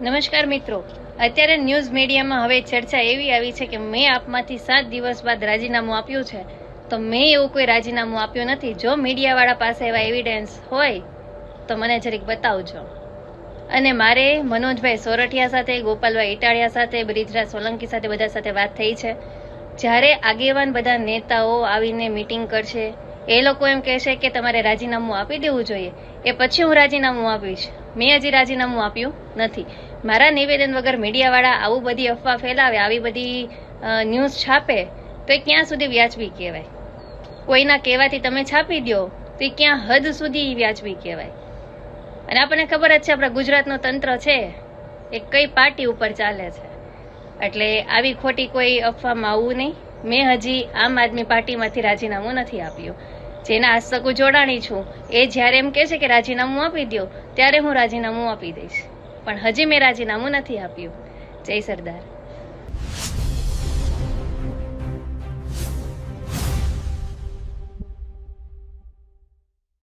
નમસ્કાર મિત્રો. અત્યારે ન્યૂઝ મીડિયામાં હવે ચર્ચા એવી આવી છે કે મેં આપમાંથી સાત દિવસ બાદ રાજીનામું આપ્યું છે. તો મેં એવું કોઈ રાજીનામું આપ્યું નથી. જો મીડિયાવાળા પાસે એવા એવિડન્સ હોય, તો મને જરીક બતાવજો. અને મારે મનોજભાઈ સોરઠિયા સાથે, ગોપાલભાઈ ઇટાળિયા સાથે, બ્રિજરાજ સોલંકી સાથે બધા સાથે વાત થઈ છે. જ્યારે આગેવાન બધા નેતાઓ આવીને મીટિંગ કરશે, એ લોકો એમ કહેશે કે તમારે રાજીનામું આપી દેવું જોઈએ. એ પછી હું રાજીનામું આપીશ. મેં હજી રાજીનામું આપ્યું નથી. મારા નિવેદન વગર મીડિયાવાળા આવું બધી અફવા ફેલાવે, આવી બધી ન્યૂઝ છાપે, તો એ ક્યાં સુધી વ્યાજબી કહેવાય? કોઈના કહેવાથી તમે છાપી દો તો એ ક્યાં હદ સુધી વ્યાજબી કહેવાય? અને આપણને ખબર જ છે, આપણા ગુજરાતનું તંત્ર છે, એ કઈ પાર્ટી ઉપર ચાલે છે. એટલે આવી ખોટી કોઈ અફવામાં આવવું નહીં. મેં હજી આમ આદમી પાર્ટીમાંથી રાજીનામું નથી આપ્યું. જેના હસ્તકું જોડાણી છું, એ જ્યારે એમ કહે છે કે રાજીનામું આપી દો ત્યારે હું રાજીનામું આપી દઈશ. પણ હજી મેં રાજીનામું નથી આપ્યું. જય સરદાર.